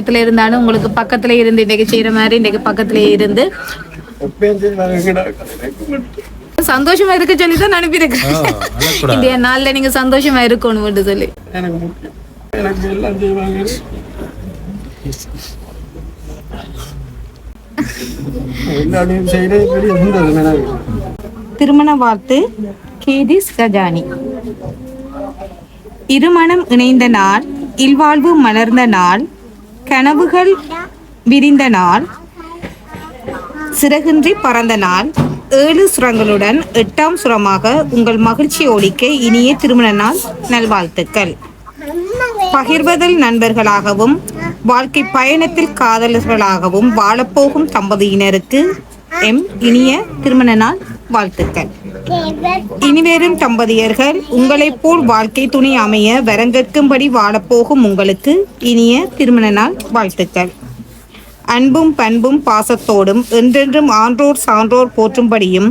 தூரத்துல இருந்தாலும் உங்களுக்கு பக்கத்துல இருந்து இன்னைக்கு செய்யற மாதிரி இன்னைக்கு பக்கத்துல இருந்து. சந்தோஷமா இருக்க சொல்லி தான் அனுப்பியிருக்கேன் இந்த நாள்ல நீங்க சந்தோஷமா இருக்கணும் சொல்லி. திருமண வாழ்த்து கேதி சஜானி. இருமணம் இணைந்த நாள் இல்வாழ்வு மலர்ந்த நாள் கனவுகள் விரிந்த நாள் சிறகின்றி பறந்த நாள். ஏழு சுரங்களுடன் எட்டாம் சுரமாக உங்கள் மகிழ்ச்சி ஒழிக்க இனிய திருமண நாள் நல்வாழ்த்துக்கள். பகிர்வதல் நண்பர்களாகவும் வாழ்க்கை பயணத்தில் காதலர்களாகவும் வாழப்போகும் தம்பதியினருக்கு எம் இனிய திருமண நாள் வாழ்த்துக்கள். இனிவரும் தம்பதியர்கள் உங்களைப் போல் வாழ்க்கை துணை அமைய வரங்கற்கும்படி வாழப்போகும் உங்களுக்கு இனிய திருமண நாள் வாழ்த்துக்கள். அன்பும் பண்பும் பாசத்தோடும் என்றென்றும் ஆன்றோர் சான்றோர் போற்றும்படியும்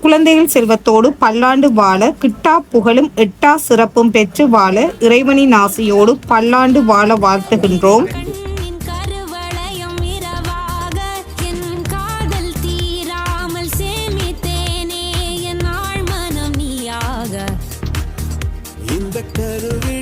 குழந்தைகள் செல்வத்தோடு பல்லாண்டு வாழ கிட்டா புகழும் எட்டா சிறப்பும் பெற்று வாழ இறைவனின் ஆசையோடு பல்லாண்டு வாழ வாழ்த்துகின்றோம். இந்த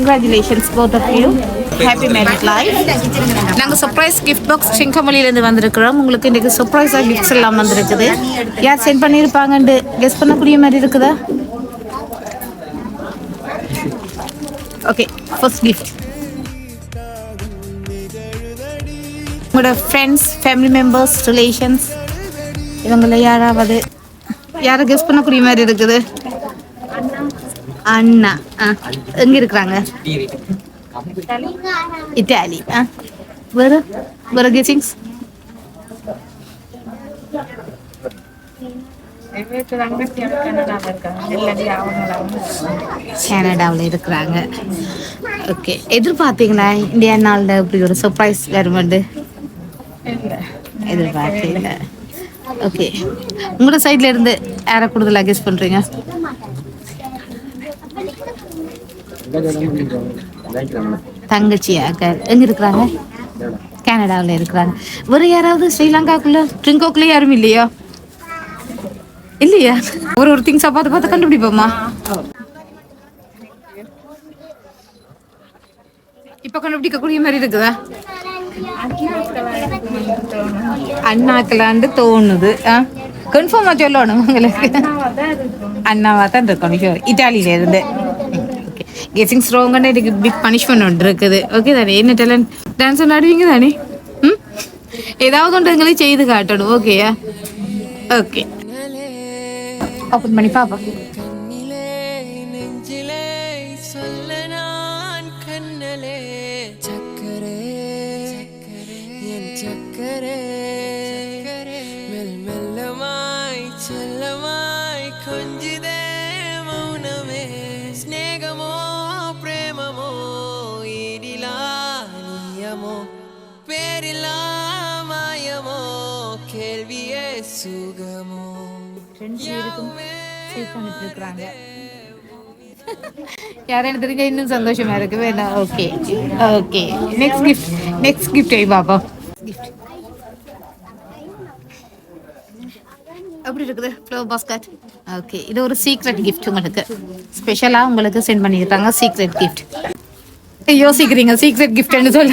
congratulations both of you happy married life நாங்கள் சர்ப்ரைஸ் கிஃப்ட் பாக்ஸ் சிங்கமொழியிலேருந்து வந்திருக்கிறோம். உங்களுக்கு இன்றைக்கு சர்ப்ரைஸாக கிஃப்ட்ஸ் எல்லாம் வந்திருக்குது. யார் சென்ட் பண்ணியிருப்பாங்கன்ட்டு கெஸ் பண்ணக்கூடிய மாதிரி இருக்குதா? ஓகே ஃபர்ஸ்ட் கிஃப்ட் உங்களோட ஃப்ரெண்ட்ஸ் ஃபேமிலி மெம்பர்ஸ் ரிலேஷன்ஸ் இவங்கள யாராவது யாரை கெஸ் பண்ணக்கூடிய மாதிரி இருக்குது? அண்ணா. ஆ எங்க இருக்கிறாங்க? இத்தாலி ஆ வேற? வேற கெஸிங்ஸ் கனடாவில் இருக்கிறாங்க. ஓகே. எதிர்பார்த்தீங்களா இந்தியா நாளில் இப்படி ஒரு சர்ப்ரைஸ் வருமெண்டு எதிர்பார்க்கல. ஓகே. உங்களோட சைட்ல இருந்து யாரை கூடுதலாக கெஸ் பண்றீங்க? தங்கச்சியா எங்க இருக்கிறாங்க கனடாவில் இருக்கிறாங்க. வேற யாராவது ஸ்ரீலங்காக்குள்ள ட்ரிங்கோக்குள்ள யாரும் இல்லையா? இல்லையா? ஒரு ஒரு திங்ஸா பார்த்து பார்த்து கண்டுபிடிப்போமா? இப்ப கண்டுபிடிக்கக்கூடிய மாதிரி இருக்குதா? அண்ணாக்கலாண்டு தோணுது. கன்ஃபார்மா சொல்லணும் உங்களுக்கு. அண்ணாவா தான் இருக்கணும் ஷோர் இட்டாலியில இருந்து. கெஸிங் ஸ்ட்ராங்கான எனக்கு பிக் பனிஷ்மெண்ட் ஒன்று இருக்குது ஓகே தானே என்ன டேலண்ட் டான்ஸ் ஆடுவீங்க தானே ம் ஏதாவது ஒன்று எங்களை செய்து காட்டணும் ஓகேயா ஓகே ஓப்பன் பண்ணி பாப்போம் கேள்வியே சுகமோ. இருக்கிறாங்க யாரும் தெரிஞ்ச இன்னும் சந்தோஷமா இருக்கு வேண்டாம் okay okay next gift next gift ஐ பாப்பா. கிஃப்ட் எப்படி இருக்குது? ஃப்ளவர் பாஸ்கட் ஓகே இது ஒரு சீக்ரெட் கிஃப்ட் உங்களுக்கு. ஸ்பெஷலாக உங்களுக்கு சென்ட் பண்ணியிருக்காங்க. சீக்ரெட் கிஃப்ட் யோசிக்கிறீங்க சீக்ரெட் கிஃப்ட்னு சொல்ல.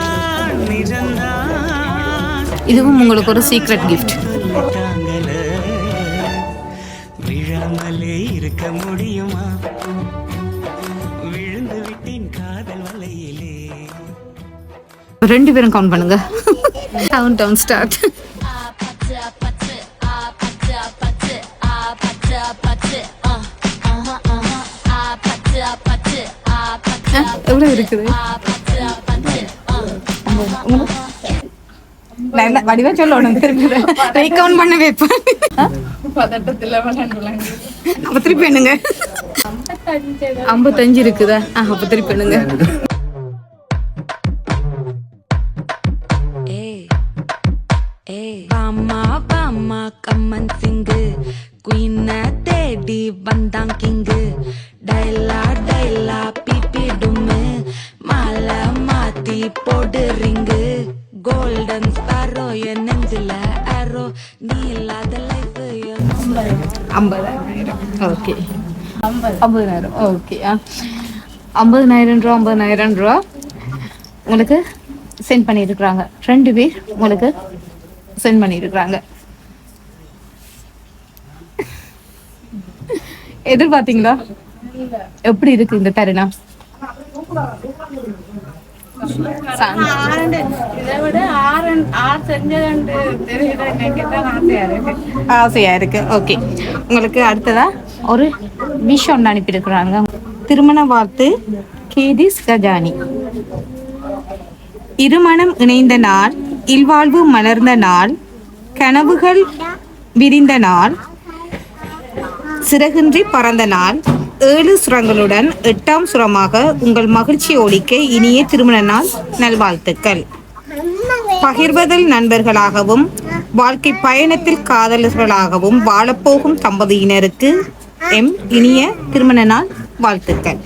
இதுவும் உங்களுக்கு ஒரு சீக்ரெட் கிஃப்ட் விழாமலே இருக்க முடியுமா? விழுந்து விட்டேன் காதல் வலையிலே. ரெண்டு பேரும் கவுண்ட் பண்ணுங்க. கவுண்ட் டவுன் ஸ்டார்ட் எவ்வளவு இருக்குது? நல்ல வடிவா சொல்லணும் திருப்பி ரீகவுண்ட் பண்ண வைப்பேன். அப்ப திருப்பி என்னங்க ஐம்பத்தஞ்சு இருக்குதா? அப்ப திருப்பி என்னங்க பாமா பாமா கம்மன் சிங்கு. குயின தேடி வந்தான் கிங்கு. டைலா டைலா பிபி டும்மு. மாலை மாத்தி போடு ரிங்கு. கோல்டன் ஸ்பாரோ என் நெஞ்சில அரோ நீ இல்லாத லைஃப் ஐம்பதாயிரம். ஓகே ஐம்பதாயிரம். ஓகே ஐம்பதனாயிரம் ரூபா ஐம்பதனாயிரம் ரூபா. உங்களுக்கு சென்ட் பண்ணியிருக்கிறாங்க. ரெண்டு பேர் உங்களுக்கு சென்ட் பண்ணியிருக்கிறாங்க. எதிர்பார்த்தீங்களா? எப்படி இருக்கு இந்த தருணம்? இருக்கு ஆசையா இருக்கு. ஓகே உங்களுக்கு அடுத்ததா? ஒரு விஷ் ஒன்று அனுப்பியிருக்கிறாங்க. திருமண வாழ்த்து கேதிஸ் கஜானி இருமணம் இணைந்த நாள் இல்வாழ்வு மலர்ந்த நாள் கனவுகள் விரிந்த நாள் சிறகின்றி பறந்த நாள் ஏழு சுரங்களுடன் எட்டாம் சுரமாக உங்கள் மகிழ்ச்சி ஒழிக்க இனிய திருமண நாள் நல்வாழ்த்துக்கள். பகிர்வதில் நண்பர்களாகவும் வாழ்க்கை பயணத்தில் காதலர்களாகவும் வாழப்போகும் தம்பதியினருக்கு எம் இனிய திருமண நாள் வாழ்த்துக்கள்.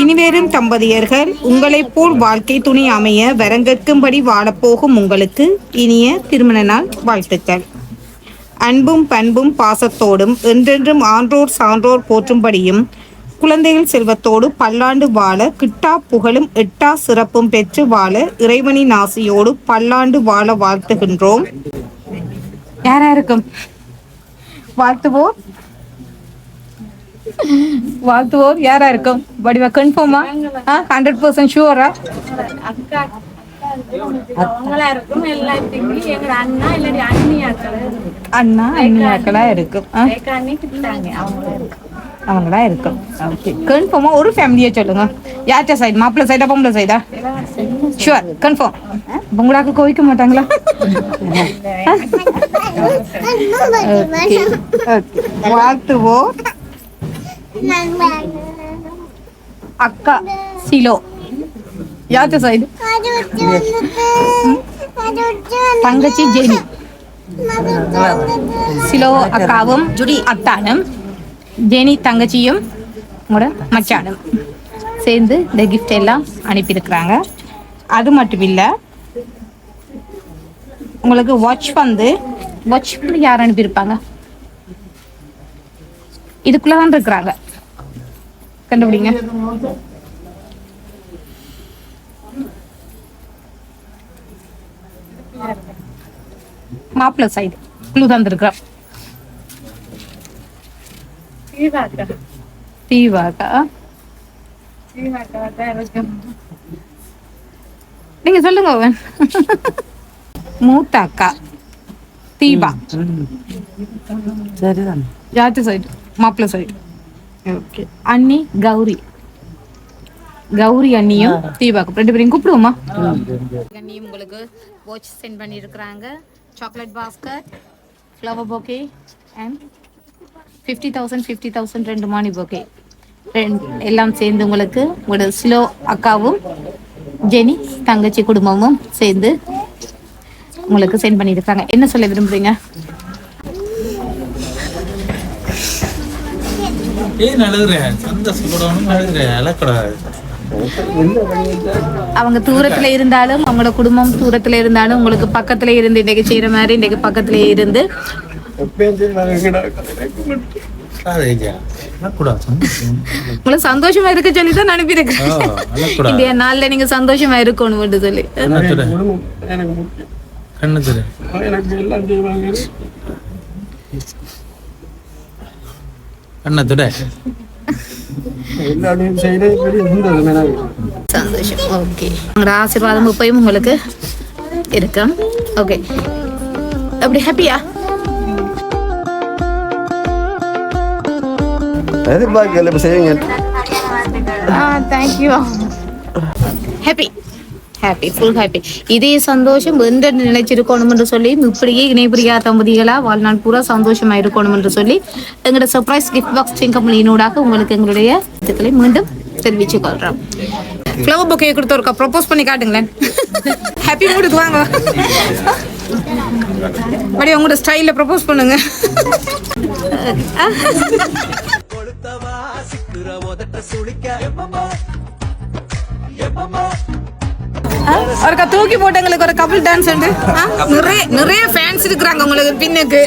இனிவேறும் தம்பதியர்கள் உங்களைப் போல் வாழ்க்கை துணை அமைய வரங்கற்கும்படி வாழப்போகும் உங்களுக்கு இனிய திருமண நாள் வாழ்த்துக்கள். அன்பும் பண்பும் பாசத்தோடும் என்றென்றும் ஆன்றோர் சான்றோர் போற்றும்படியும் குழந்தைகள் செல்வத்தோடு பல்லாண்டு வாழ கிட்டா புகழும் எட்டா சிறப்பும் பெற்று வாழ இறைவனின் ஆசையோடு பல்லாண்டு வாழ வாழ்த்துகின்றோம். யாரா இருக்கும் வாழ்த்துவோர். வாழ்த்துவோர் யாரா இருக்கும் வடிவா கன்ஃபார்மா ஹண்ட்ரட் பர்சன்ட் ஷூரா அண்ணா அண்ணியாக்கள் அண்ணா அண்ணியாக்களா இருக்கும். அவங்களா இருக்கும். ஓகே கன்ஃபார்மா ஒரு ஃபேமிலியை சொல்லுங்க. யார்ட்ட சைடு மாப்பிள்ளை சைடா பொம்பளை சைடா ஷுவர் கன்ஃபார்ம் உங்களாக்கு கோவிக்க மாட்டாங்களா? வாழ்த்துவோம். அக்கா சிலோ. யார்ட்ட சைடு தங்கச்சி ஜெனி சிலோ அக்காவும் ஜுடி. அத்தானும் ஜெனி தங்கச்சியும் உங்களோட மச்சானும் சேர்ந்து இந்த கிஃப்ட் எல்லாம் அனுப்பியிருக்கிறாங்க. அது மட்டும் இல்லை உங்களுக்கு வாட்ச் வந்து வாட்ச் யார் அனுப்பியிருப்பாங்க? இதுக்குள்ள தான் இருக்கிறாங்க. கண்டுபிடிங்க. மாப்பிள்ளை சைடு. குழு தந்திருக்கிறோம் தீவாக்கா நீங்க சொல்லுங்க மூத்த அக்கா தீபா. சரிதான். யாத்து சைடு மாப்பிள்ளை சைடு. ஓகே. அண்ணி கௌரி. கௌரி அண்ணியும் தீபாக்கும் ரெண்டு பேரையும் கூப்பிடுவோமா? அண்ணியும் உங்களுக்கு வாட்ச் சென்ட் பண்ணியிருக்கிறாங்க. Chocolate basket flower bouquet and fifty thousand fifty thousand ரெண்டு மானி பொக்கே ரெண்டு எல்லாம் சேர்ந்து உங்களுக்கு உங்களோட ஸ்லோ அக்காவும் ஜெனி தங்கச்சி குடும்பமும் சேர்ந்து உங்களுக்கு சென்ட் பண்ணியிருக்காங்க. என்ன சொல்ல விரும்புறீங்க? ஏன் அழுகுறேன் சந்தோஷப்படணும் அழுகுறேன் அழக்கூடாது அவங்க தூரத்துல இருந்தாலும் அவங்களோட குடும்பம் தூரத்துல இருந்தாலும் உங்களுக்கு பக்கத்துல இருந்து இன்னைக்கு செய்யற மாதிரி இன்னைக்கு பக்கத்துல இருந்து. உங்களை சந்தோஷமா இருக்க சொல்லி தான் அனுப்பியிருக்கேன் இந்த நாள்ல நீங்க சந்தோஷமா இருக்கணும் சொல்லி. கண்ணத்துல குடும்பம் எனக்கு முக்கியம் கண்ணத்துல எனக்கு எல்லாம் செய்வாங்க கண்ணத்துல எல்லாரையும் செய்யறது பெரிய சந்தோஷம் எனக்கு சந்தோஷம் ஓகே உங்களோட ஆசீர்வாதம் எப்பயும் உங்களுக்கு இருக்கும் ஓகே அப்படி ஹாப்பியா எதிர்பார்க்கல இப்போ செய்வீங்க thank you happy happy full happy இதே சந்தோஷம் என்று நினைச்சிருக்கணும் என்று சொல்லி இப்படியே இணைபிரியா தம்பதிகளா வாழ்நாள் பூரா சந்தோஷமா இருக்கணும் என்று சொல்லி எங்களோட சர்ப்ரைஸ் கிஃப்ட் பாக்ஸ் கம்பெனியினூடாக உங்களுக்கு எங்களுடைய இதுக்களை மீண்டும் தெரிவித்துக் கொள்றோம். ஃப்ளவர் பொக்கே கொடுத்து ஒருக்கா பண்ணி காட்டுங்களேன். ஹாப்பி மூடுக்கு வாங்க. அப்படியே உங்களோட ஸ்டைலில் ப்ரப்போஸ் பண்ணுங்க. ஒருக்கா தூக்கி போட்டு எங்களுக்கு ஒரு கபிள் டான்ஸ் உண்டு. ஆ? நிறைய நிறைய ஃபேன்ஸ் இருக்கிறாங்க உங்களுக்கு பின்னுக்கு.